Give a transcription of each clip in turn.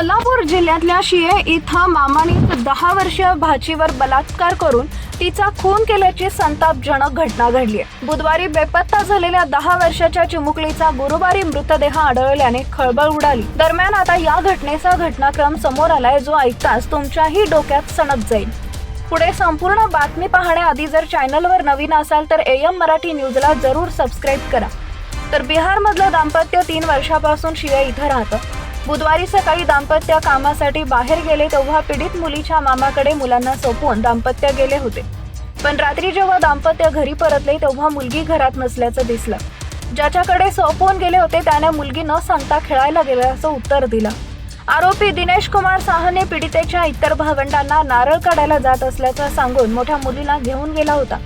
कोल्हापूर जिल्ह्यातल्या शिये इथं मामाने दहा वर्षीय भाचीवर बलात्कार करून तिचा खून केल्याची संतापजनक घटना घडली आहे. बुधवारी बेपत्ता झालेल्या दहा वर्षाच्या चिमुकलीचा गुरुवारी मृतदेह आढळल्याने खळबळ उडाली. दरम्यान आता या घटनेचा घटनाक्रम समोर आलाय जो ऐकताच तुमच्याही डोक्यात सणक जाईल. पुढे संपूर्ण बातमी पाहण्याआधी जर चॅनलवर नवीन असाल तर एम मराठी न्यूजला जरूर सबस्क्राईब करा. तर बिहारमधलं दाम्पत्य तीन वर्षापासून शिया इथं राहतं. बुधवारी सकाळी दाम्पत्य कामासाठी बाहेर गेले तेव्हा पीडित मुलीच्या मामाकडे मुलांना सोपवून दाम्पत्य गेले होते. पण रात्री जेव्हा दाम्पत्य घरी परतले तेव्हा मुलगी घरात नसल्याचं दिसलं. ज्याच्याकडे सोपवून गेले होते त्याने मुलगी न सांगता खेळायला गेल्याचं उत्तर दिलं. आरोपी दिनेश कुमार साहने पीडितेच्या इतर भावंडांना नारळ काढायला जात असल्याचं सांगून मोठ्या मुलीला घेऊन गेला होता.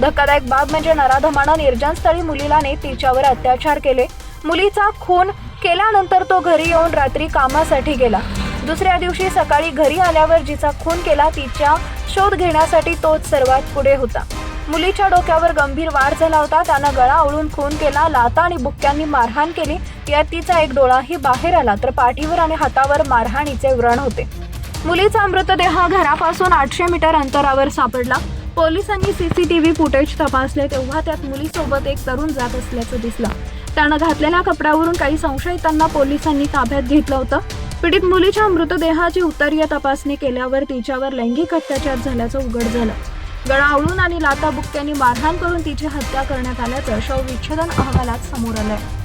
धक्कादायक बाब म्हणजे नराधमानं निर्जनस्थळी मुलीला ने तिच्यावर अत्याचार केले. मुलीचा खून केल्यानंतर तो घरी येऊन रात्री कामासाठी गेला. दुसऱ्या दिवशी सकाळी घरी आल्यावर जिचा खून केला तिच्या शोध घेण्यासाठी तोच सर्वात पुढे होता. मुलीच्या डोक्यावर गंभीर वार झाला होता. त्यानं गळा ओळून खून केला लाता आणि बुक्क्यांनी मारहाण केली. यात तिचा एक डोळाही बाहेर आला तर पाठीवर आणि हातावर मारहाणीचे व्रण होते. मुलीचा मृतदेह घरापासून आठशे मीटर अंतरावर सापडला. पोलिसांनी सीसीटीव्ही फुटेज तपासले तेव्हा त्यात मुलीसोबत एक तरुण जात असल्याचं दिसलं. त्यानं घातलेल्या कपड्यावरून काही संशयितांना पोलिसांनी ताब्यात घेतलं होतं. पीडित मुलीच्या मृतदेहाची उत्तरीय तपासणी केल्यावर तिच्यावर लैंगिक अत्याचार झाल्याचं उघड झालं. गळा आवळून आणि लाता बुक्क्यांनी मारहाण करून तिची हत्या करण्यात आल्याचं शव विच्छेदन अहवालात समोर आलंय.